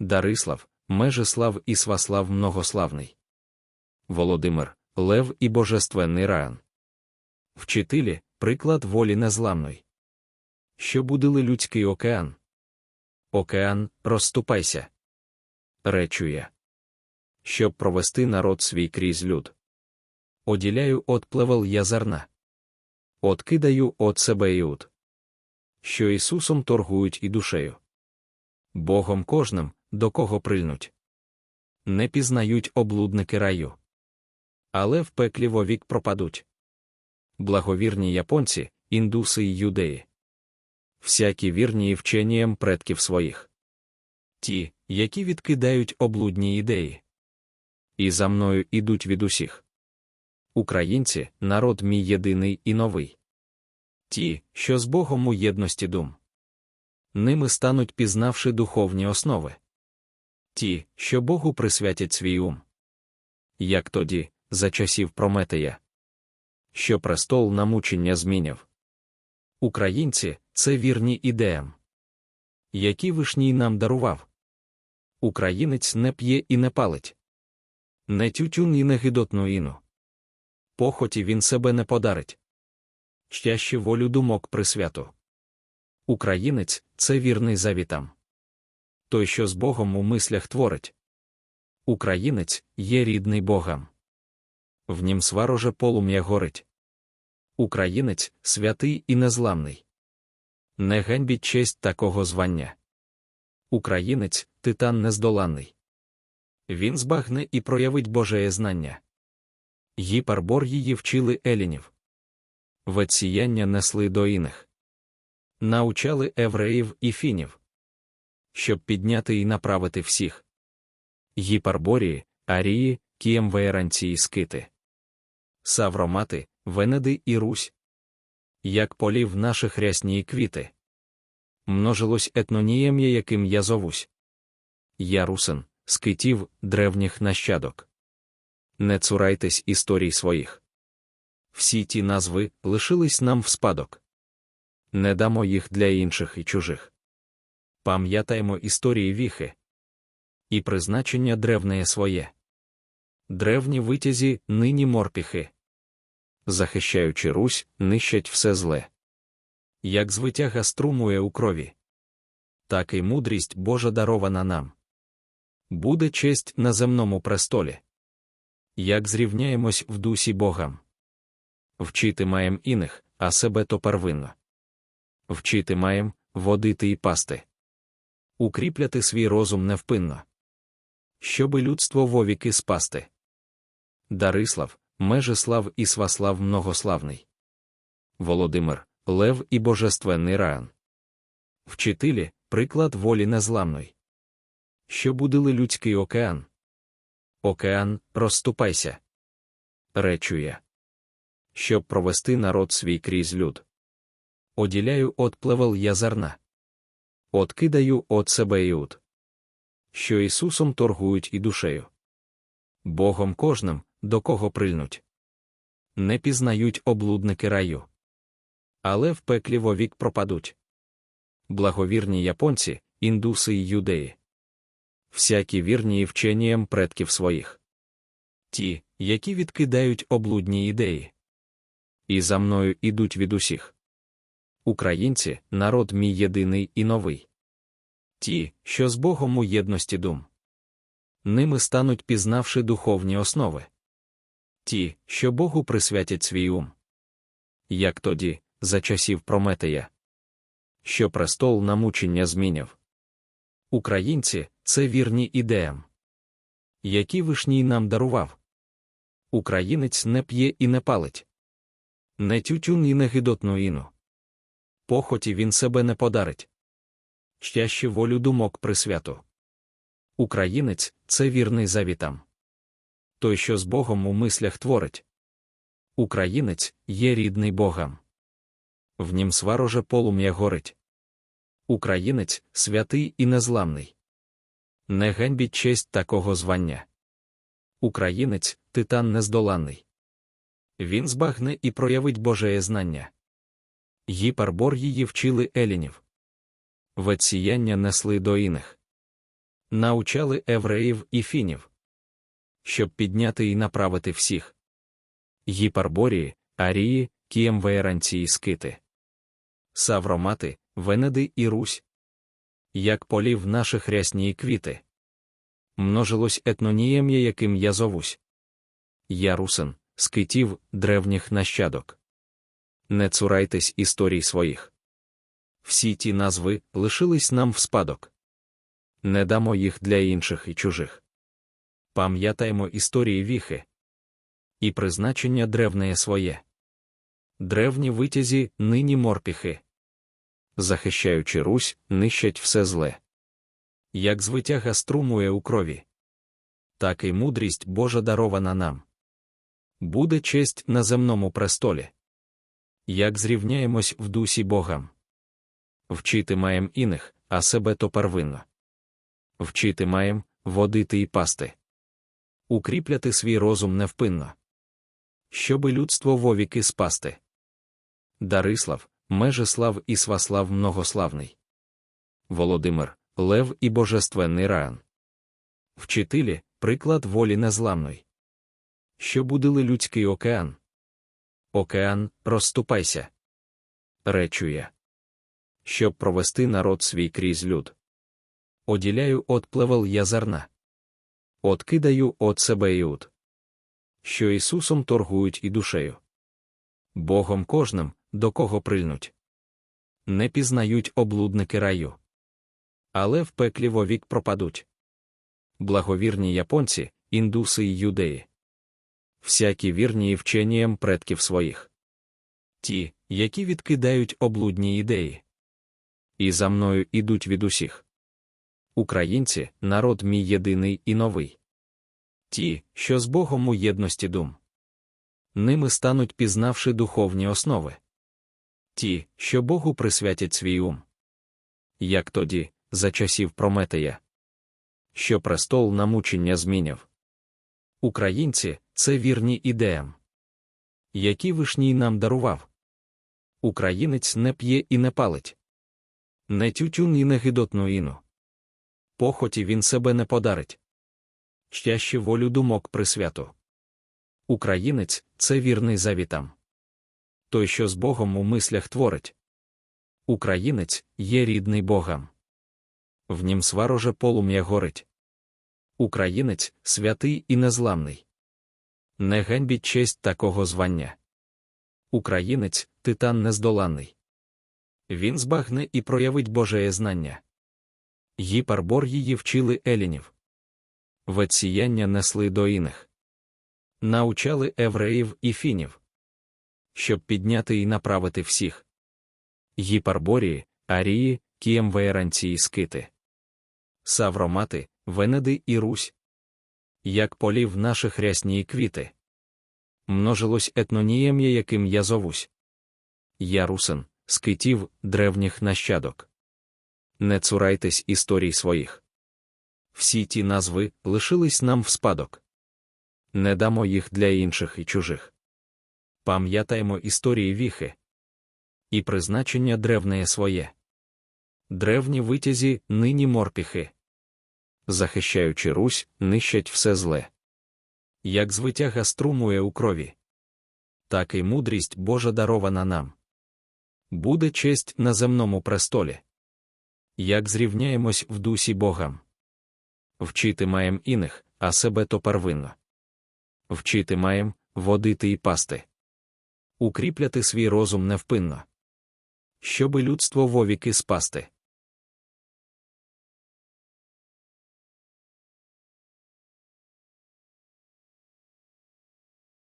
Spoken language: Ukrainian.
Дарислав, Межислав і Сваслав Многославний. Володимир, Лев і Божественний Раан. Вчителі, приклад волі незламної. Що будили людський океан? Океан, розступайся. Речу я. Щоб провести народ свій крізь люд. Оділяю от плевел я зерна. Откидаю от себе іуд. Що Ісусом торгують і душею. Богом кожним, до кого прильнуть. Не пізнають облудники раю. Але в пеклі вовік пропадуть. Благовірні японці, індуси й юдеї. Всякі вірні і вченіям предків своїх. Ті, які відкидають облудні ідеї. І за мною ідуть від усіх. Українці народ мій єдиний і новий. Ті, що з Богом у єдності дум. Ними стануть пізнавши духовні основи. Ті, що Богу присвятять свій ум. Як тоді, за часів Прометея, що престол на мучення зміняв. Українці це вірні ідеям, які вишній нам дарував. Українець не п'є і не палить, не тютюн і не гидотну іну. Похоті він себе не подарить. Щаще волю думок присвяту. Українець це вірний завітам. Той, що з Богом у мислях творить. Українець є рідний Богам. В нім свароже полум'я горить. Українець святий і незламний. Не ганьбіть честь такого звання. Українець титан нездоланний. Він збагне і проявить Божеє знання. Гіпарбор її вчили елінів. Веціяння несли до іних. Научали евреїв і фінів. Щоб підняти і направити всіх. Гіпарборії, арії, кіємвеєранці і скити. Савромати, Венеди і Русь. Як полів наших рясні квіти. Множилось етнонієм'я, яким я зовусь. Я русин, скитів древніх нащадок. Не цурайтесь історій своїх. Всі ті назви лишились нам в спадок. Не дамо їх для інших і чужих. Пам'ятаємо історії віхи і призначення древнеє своє. Древні витязі нині морпіхи. Захищаючи Русь, нищать все зле. Як звитяга струмує у крові, так і мудрість Божа дарована нам. Буде честь на земному престолі. Як зрівняємось в дусі Богам. Вчити маєм іних, а себе то первинно. Вчити маєм водити і пасти. Укріпляти свій розум невпинно. Щоби людство вовіки спасти. Дарислав, Межислав і Сваслав Многославний. Володимир, Лев і Божественний Раан. Вчителі, приклад волі незламної. Що будили людський океан? Океан, розступайся. Речу я. Щоб провести народ свій крізь люд. Оділяю от плевел я зерна. Откидаю от себе іуд. Що Ісусом торгують і душею. Богом кожним, до кого прильнуть. Не пізнають облудники раю. Але в пеклі вовік пропадуть. Благовірні японці, індуси й юдеї. Всякі вірні і вченіям предків своїх. Ті, які відкидають облудні ідеї. І за мною ідуть від усіх. Українці народ мій єдиний і новий. Ті, що з Богом у єдності дум. Ними стануть пізнавши духовні основи. Ті, що Богу присвятять свій ум. Як тоді, за часів Прометея, що престол на мучення зміняв. Українці це вірні ідеям, які вишній нам дарував. Українець не п'є і не палить, не тютюн і не гидотну іну. Похоті він себе не подарить. Щаще волю думок присвяту. Українець це вірний завітам. Той, що з Богом у мислях творить. Українець є рідний Богам. В нім свароже полум'я горить. Українець святий і незламний. Не ганьбіть честь такого звання. Українець титан нездоланний. Він збагне і проявить Божеє знання. Гіпарбор її вчили елінів. Веціяння несли до іних. Научали евреїв і фінів, щоб підняти і направити всіх. Гіпарборії, арії, кіємвеєранці і скити. Савромати, Венеди і Русь. Як полів наших рясні квіти. Множилось етнонієм'я, яким я зовусь. Я русин, скитів древніх нащадок. Не цурайтесь історій своїх. Всі ті назви лишились нам в спадок. Не дамо їх для інших і чужих. Пам'ятаємо історії віхи і призначення древнеє своє. Древні витязі нині морпіхи. Захищаючи Русь, нищать все зле. Як звитяга струмує у крові, так і мудрість Божа дарована нам. Буде честь на земному престолі. Як зрівняємось в дусі Богам. Вчити маєм іних, а себе то первинно. Вчити маєм водити і пасти. Укріпляти свій розум невпинно. Щоби людство вовіки спасти. Дарислав, Межеслав і Сваслав многославний. Володимир, Лев і Божественний Раан. Вчителі, приклад волі незламної. Що будили людський океан? Океан, розступайся. Речу я. Щоб провести народ свій крізь люд. Оділяю от плевел я зерна. Откидаю от себе іуд. Що Ісусом торгують і душею. Богом кожним, до кого прильнуть. Не пізнають облудники раю. Але в пеклі вовік пропадуть. Благовірні японці, індуси й юдеї. Всякі вірні і вченіям предків своїх. Ті, які відкидають облудні ідеї. І за мною ідуть від усіх. Українці народ мій єдиний і новий. Ті, що з Богом у єдності дум. Ними стануть пізнавши духовні основи. Ті, що Богу присвятять свій ум. Як тоді, за часів Прометея, що престол на мучення зміняв. Українці це вірні ідеям, які вишній нам дарував. Українець не п'є і не палить, не тютюн і не гидотну іну. Похоті він себе не подарить. Щаще волю думок присвяту. Українець це вірний завітам. Той, що з Богом у мислях творить. Українець є рідний Богам. В нім свароже полум'я горить. Українець святий і незламний. Не ганьбіть честь такого звання. Українець титан нездоланний. Він збагне і проявить Божеє знання. Гіпарбор її вчили елінів. Ведсіяння несли до іних. Научали евреїв і фінів. Щоб підняти і направити всіх. Гіпарборії, арії, кіємвеєранці і скити. Савромати, Венеди і Русь. Як полів наших рясні квіти. Множилось етнонієм'я, яким я зовусь. Я русин, скитів древніх нащадок. Не цурайтесь історій своїх. Всі ті назви лишились нам в спадок. Не дамо їх для інших і чужих. Пам'ятаємо історії віхи і призначення древнеє своє. Древні витязі нині морпіхи. Захищаючи Русь, нищать все зле. Як звитяга струмує у крові, так і мудрість Божа дарована нам. Буде честь на земному престолі. Як зрівняємось в дусі Богам. Вчити маєм іних, а себе то первинно. Вчити маєм водити і пасти. Укріпляти свій розум невпинно. Щоби людство вовіки спасти.